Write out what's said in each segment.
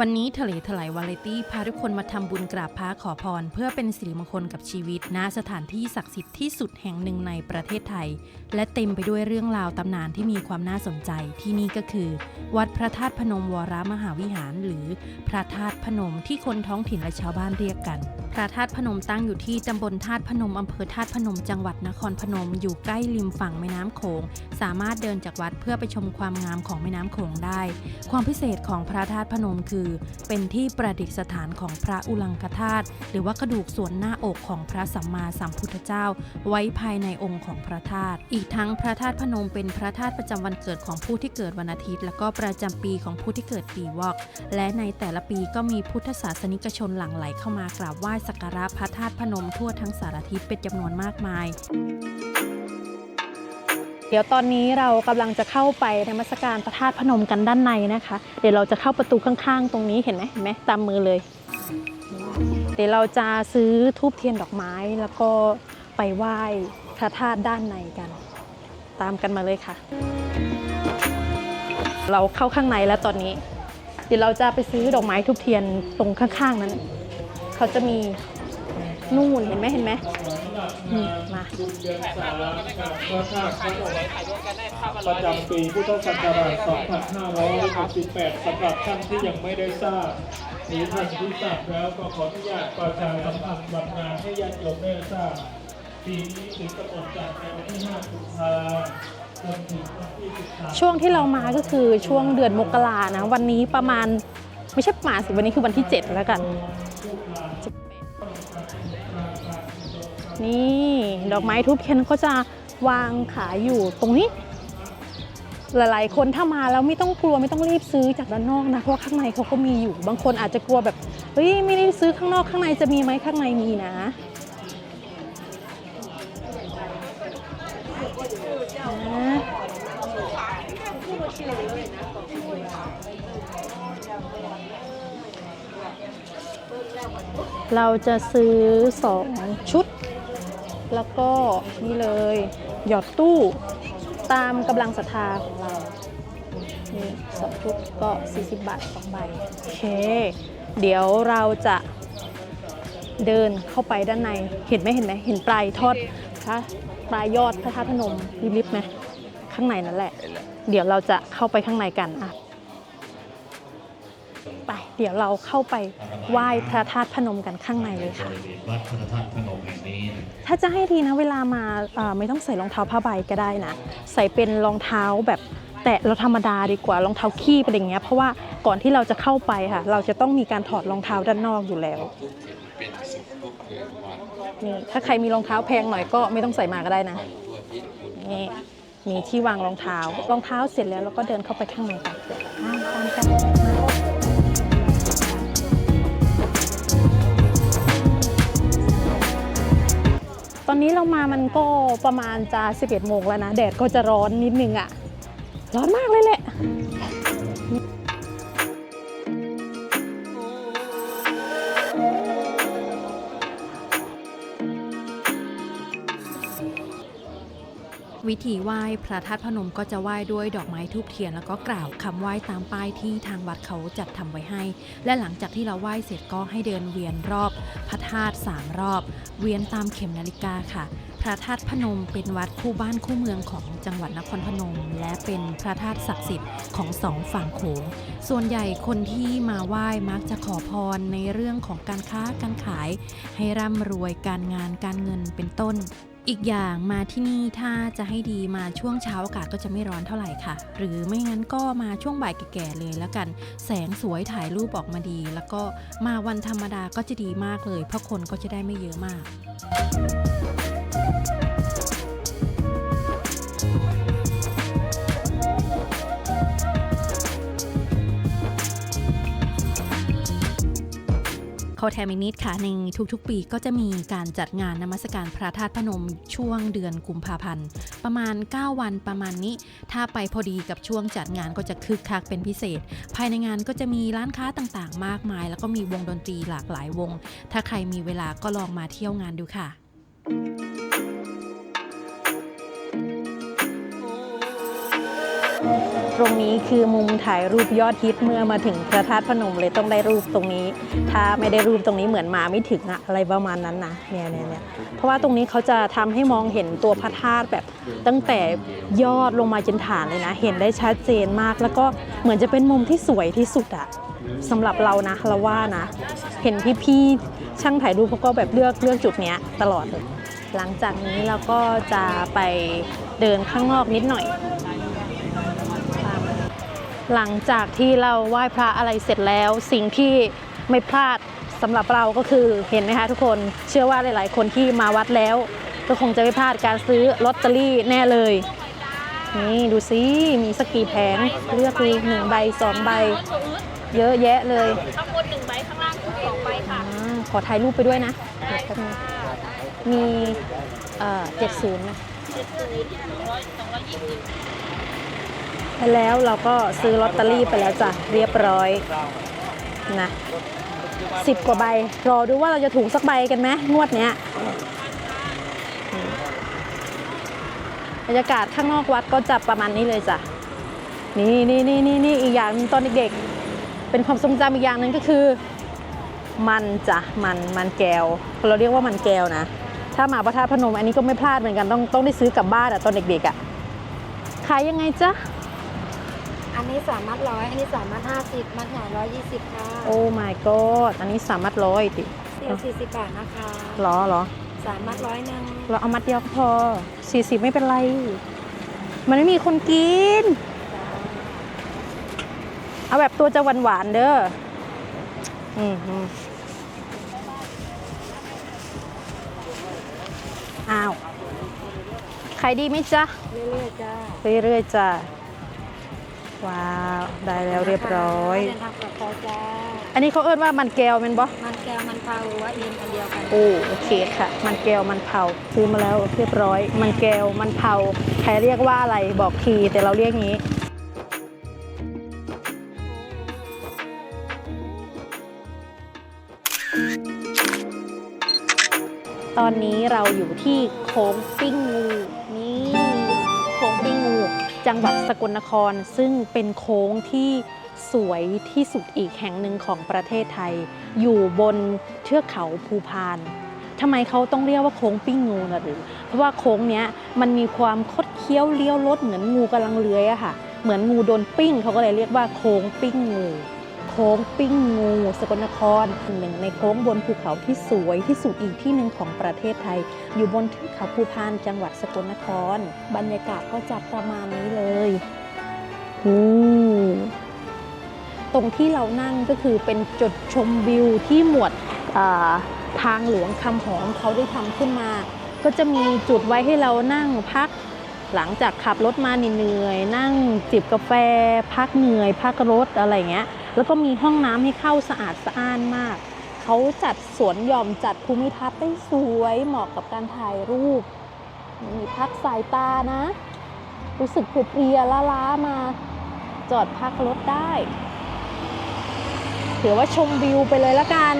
วันนี้ทะเลถลายวาไรตี้พาทุกคนมาทำบุญกราบพระขอพร เพื่อเป็นสิริมงคลกับชีวิตณสถานที่ศักดิ์สิทธิ์ที่สุดแห่งหนึ่งในประเทศไทย และเต็มไปด้วยเรื่องราวตำนานที่มีความน่าสนใจที่นี่ก็คือ วัดพระธาตุพนมวรมหาวิหาร หรือพระธาตุพนมที่คนท้องถิ่นและชาวบ้านเรียกกัน พระธาตุพนมตั้งอยู่ที่ตำบลธาตุพนมอำเภอธาตุพนมจังหวัดนครพนม อยู่ใกล้ริมฝั่งแม่น้ำโขงสามารถเดินจากวัดเพื่อไปชมความงามของแม่น้ำโขงได้ ความพิเศษของพระธาตุพนมคือเป็นที่ประดิษฐานของพระอุลังคธาตุหรือว่ากระดูกส่วนหน้าอกของพระสัมมาสัมพุทธเจ้า ไว้ภายในองค์ของพระธาตุอีกทั้งพระธาตุพนมเป็นพระธาตุประจำวันเกิดของผู้ที่เกิดวันอาทิตย์ และก็ประจำปีของผู้ที่เกิดปีวอก และในแต่ละปีก็มีพุทธศาสนิกชนหลั่งไหลเข้ามากราบไหว้สักการะพระธาตุพนมทั่วทั้งสารทิศเป็นจำนวนมากมาย เดี๋ยวตอนนี้เรากำลังจะเข้าไปในมัสการพระธาตุพนมกันด้านในนะคะ เดี๋ยวเราจะเข้าประตูข้างๆ ตรงนี้เห็นไหมเห็นไหมตามมือเลย เดี๋ยวเราจะซื้อทูบเทียนดอกไม้แล้วก็ไปไหว้พระธาตุด้านในกัน ตามกันมาเลยค่ะ เราเข้าข้างในแล้วตอนนี้ เดี๋ยวเราจะไปซื้อดอกไม้ทูบเทียนตรงข้างๆนั้น เขาจะมี นู่นเห็นไหมเห็นไหมมาบุญเดือนสามกับพระธาระนมประจำปีพุทธศักราช 2568สำหรับท่านที่ยังไม่ได้ทราบหรือท่านที่ทราบแล้วก็ขออนุญาตประชาสัมพันธ์วันงานให้ญาติโยมได้ทราบปีนี้ถึงกำหนดจัดในวันที่5กุมภาจนถึงวันที่13ช่วงที่เรามาก็คือช่วงเดือนมกรานะ วันนี้ประมาณไม่ใช่ประมาณสิวันนี้คือวันที่ 7 แล้วกัน นี่ดอกไม้ทูบเทียนก็จะวางขายอยู่ตรงนี้ หลายๆ คนถ้ามาแล้วไม่ต้องกลัวไม่ต้องรีบซื้อจากด้านนอกนะเพราะว่าข้างในเขาก็มีอยู่ บางคนอาจจะกลัวแบบเฮ้ยไม่ได้ซื้อข้างนอกข้างในจะมีไหมข้างในมีนะนะ เราจะซื้อ 2 ชุด แล้วก็นี่เลย หยอดตู้ตามกำลังศรัทธาของเรา นี่สองชุดก็ 40 บาทสองใบ โอเค เดี๋ยวเราจะเดินเข้าไปด้านใน เห็นไหมเห็นไหมเห็นปลายทอดพระปลายยอดพระธาตุพนมริบๆไหมข้างในนั่นแหละ เดี๋ยวเราจะเข้าไปข้างในกันอะไป เดี๋ยวเราเข้าไปไหว้พระธาตุพนมกันข้างในเลยค่ะบริเวณวัดพระธาตุพนมแห่งนี้นะถ้าจะให้ดีนะเวลามาเอ่อไม่ต้องใส่รองเท้าผ้าใบก็ได้นะ ใส่เป็นรองเท้าแบบแตะเราธรรมดาดีกว่ารองเท้าขี้เป็นอย่างเงี้ยเพราะว่าก่อนที่เราจะเข้าไปค่ะ เราจะต้องมีการถอดรองเท้าด้านนอกอยู่แล้วนี่ถ้าใครมีรองเท้าแพงหน่อยก็ไม่ต้องใส่มาก็ได้นะนี่มีที่วางรองเท้ารองเท้าเสร็จแล้วเราก็เดินเข้าไปข้างในกันอ่าตามกัน ตอนนี้เรามามันก็ประมาณจะ 11โมงแล้วนะ แดดก็จะร้อนนิดนึงอะร้อนมากเลยแหละ วิธีไหว้พระธาตุพนมก็จะไหว้ด้วยดอกไม้ทูบเทียนแล้วก็กล่าวคำไหว้ตามป้ายที่ทางวัดเขาจัดทำไว้ให้ และหลังจากที่เราไหว้เสร็จก็ให้เดินเวียนรอบ พระธาตุสามรอบ เวียนตามเข็มนาฬิกาค่ะ พระธาตุพนมเป็นวัดคู่บ้านคู่เมืองของจังหวัดนครพนม และเป็นพระธาตุศักดิ์สิทธิ์ของสองฝั่งโขงส่วนใหญ่คนที่มาไหว้มักจะขอพรในเรื่องของการค้าการขาย ให้ร่ำรวยการงานการเงินเป็นต้น อีกอย่างมาที่นี่ถ้าจะให้ดีมาช่วงเช้าอากาศก็จะไม่ร้อนเท่าไหร่ค่ะ หรือไม่งั้นก็มาช่วงบ่ายแก่ๆเลยแล้วกัน แสงสวยถ่ายรูปออกมาดี แล้วก็มาวันธรรมดาก็จะดีมากเลย เพราะคนก็จะได้ไม่เยอะมาก แทมินิดค่ะ ในทุกๆปีก็จะมีการจัดงานนมัสการพระธาตุพนมช่วงเดือนกุมภาพันธ์ ประมาณ 9 วันประมาณนี้ ถ้าไปพอดีกับช่วงจัดงานก็จะคึกคักเป็นพิเศษ ภายในงานก็จะมีร้านค้าต่างๆ มากมาย แล้วก็มีวงดนตรีหลากหลายวง ถ้าใครมีเวลาก็ลองมาเที่ยวงานดูค่ะ ตรงนี้คือมุมถ่ายรูปยอดฮิตเมื่อมาถึงพระธาตุพนมเลยต้องได้รูปตรงนี้ ถ้าไม่ได้รูปตรงนี้เหมือนมาไม่ถึงอะอะไรประมาณนั้นนะเนี่ยเนี่ยเนี่ยเพราะว่าตรงนี้เขาจะทำให้มองเห็นตัวพระธาตุแบบตั้งแต่ยอดลงมาจนฐานเลยนะ เห็นได้ชัดเจนมาก แล้วก็เหมือนจะเป็นมุมที่สวยที่สุดอะสำหรับเรานะเราว่านะ เห็นพี่ๆช่างถ่ายรูปเขาก็แบบเลือกเลือกจุดเนี้ยตลอดเลยหลังจากนี้เราก็จะไปเดินข้างนอกนิดหน่อย หลังจากที่เราไหว้พระอะไรเสร็จแล้ว สิ่งที่ไม่พลาดสำหรับเราก็คือเห็นไหมคะทุกคนเชื่อว่าหลาย ๆ คนที่มาวัดแล้ว ก็คงจะไม่พลาดการซื้อลอตเตอรี่แน่เลย นี่ดูซิมีสกกี่แผงเลือกดูหนึ่งใบสองใบ เยอะแยะเลยข้างบนหนึ่งใบข้างล่างสองใบค่ะอาขอถ่ายรูปไปด้วยนะเดี๋ยวแป๊บนึงมีเอ่อเจ็ดศูนย์นะไป แล้วเราก็ซื้อลอตเตอรี่ไปแล้วจ้ะเรียบร้อยนะสิบกว่าใบ รอดูว่าเราจะถูกสักใบกันไหมงวดเนี้ยบรรยากาศข้างนอกวัดก็จะประมาณนี้เลยจ้ะนี่นี่นี่นี่นี่อีกอย่างหนึ่งตอนเด็กๆ เป็นความทรงจำอีกอย่างหนึ่งก็คือ มันจ้ะมันมันแก้ว เราเรียกว่ามันแก้วนะ ถ้ามาพระธาตุพนมอันนี้ก็ไม่พลาดเหมือนกันต้องต้องได้ซื้อกลับบ้านอะตอนเด็กๆอะขายยังไงจ๊ะ อันนี้สามมัดร้อยอันนี้สามมัดห้าสิบมัดหายร้อยยี่สิบค่ะโอ้ my god อันนี้สามมัดร้อยติเสี่ยวสี่สิบบาทนะคะหรอหรอสามมัดร้อยหนึ่งเราเอามัดเดียวก็พอ40ไม่เป็นไร มันไม่มีคนกิน เอาแบบตัวจะหวานๆเด้ออืมอืมอ้าวขายดีไหมจ๊ะ เรื่อยๆจ้าเรื่อยๆจ้ะ ว้าว ได้แล้วเรียบร้อย เดินทางปลอดภัยจ้าอันนี้เขาเอิ้นว่ามันแก้วแมันบ่ มันแก้วมันเผาว่าอินอันเดียวกันโอ้โอเคค่ะ มันแก้วมันเผาซื้อมาแล้วเรียบร้อย มันแก้วมันเผาใครเรียกว่าอะไรบอกทีแต่เราเรียกงี้ ตอนนี้เราอยู่ที่โค้งปิ้งงูนี่โค้งปิ้งงู จังหวัดสกลนครซึ่งเป็นโค้งที่สวยที่สุดอีกแห่งหนึ่งของประเทศไทย อยู่บนเทือกเขาภูพานทำไมเขาต้องเรียกว่าโค้งปิ้งงูนะหรือ เพราะว่าโค้งเนี้ยมันมีความคดเคี้ยวเลี้ยวรถเหมือนงูกำลังเลื้อยอะค่ะ เหมือนงูโดนปิ้งเขาก็เลยเรียกว่าโค้งปิ้งงู ค้งปิ้งงูสกลนครหนึ่งในโค้งบนภูเขาที่สวยที่สุดอีกที่หนึ่งของประเทศไทย อยู่บนเทือกเขาภูพานจังหวัดสกลนคร บรรยากาศก็จะประมาณนี้เลยอืตรงที่เรานั่งก็คือเป็นจุดชมวิวที่หมวดทางหลวงคำหอมเขาได้ทำขึ้นมา ก็จะมีจุดไว้ให้เรานั่งพักหลังจากขับรถมาเหนื่อย นั่งจิบกาแฟ พักเหนื่อย พักรถอะไรเงี้ย แล้วก็มีห้องน้ำให้เข้าสะอาดสะอ้านมาก เขาจัดสวนหย่อมจัดภูมิทัศน์ได้สวยเหมาะกับการถ่ายรูป มีพักสายตานะ รู้สึกเพลียๆล้ามาจอดพักรถได้ถือว่าชมวิวไปเลยละกัน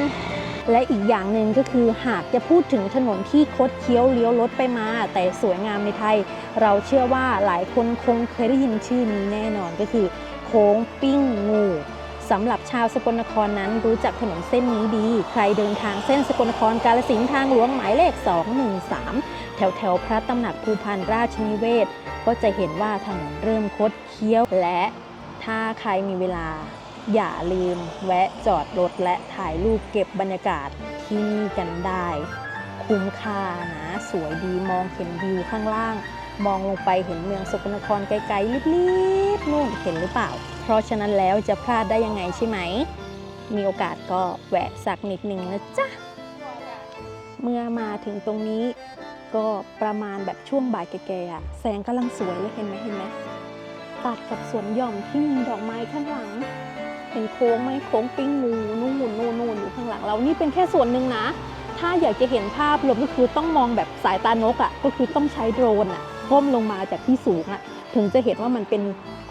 และอีกอย่างหนึ่งก็คือหากจะพูดถึงถนนที่คดเคี้ยวเลี้ยวรถไปมา แต่สวยงามในไทย เราเชื่อว่าหลายคนคงเคยได้ยินชื่อนี้แน่นอนก็คือ โค้งปิ้งงู สำหรับชาวสกลนครนั้นรู้จักถนนเส้นนี้ดี ใครเดินทางเส้นสกลนครกาลสินทางหลวงหมายเลข 213 แถวแถวพระตำหนักภูพานราชนิเวศ ก็จะเห็นว่าถนนเริ่มคดเคี้ยวและถ้าใครมีเวลา อย่าลืม แวะจอดรถและถ่ายรูปเก็บบรรยากาศที่นี่กันได้ คุ้มค่านะ สวยดีมองเห็นวิวข้างล่าง มองลงไปเห็นเมืองสกลนครไกลๆลิบๆนู่นเห็นหรือเปล่า เพราะฉะนั้นแล้วจะพลาดได้ยังไงใช่ไหม มีโอกาสก็แวะสักนิดหนึ่งนะจ๊ะ เมื่อมาถึงตรงนี้ก็ประมาณแบบช่วงบ่ายแก่ๆอะแสงกำลังสวยเลยเห็นไหมเห็นไหมตัดกับสวนหย่อมที่มีดอกไม้ข้างหลังเห็นโค้งไหมโค้งปิ้งงูนู่นนู่นนู่นอยู่ข้างหลังเรานี่เป็นแค่ส่วนหนึ่งนะ ถ้าอยากจะเห็นภาพรวมก็คือต้องมองแบบสายตานกอะ่ะก็คือต้องใช้โดรนอะ่ะ ก้มลงมาจากที่สูงอะ่ะถึงจะเห็นว่ามันเป็น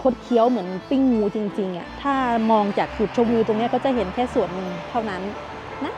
คดเคี้ยวเหมือนปิ้งงูจริงๆอะ่ะถ้ามองจากจุดชมวิวตรงนี้ก็จะเห็นแค่ส่วนหนึ่งเท่านั้นนะ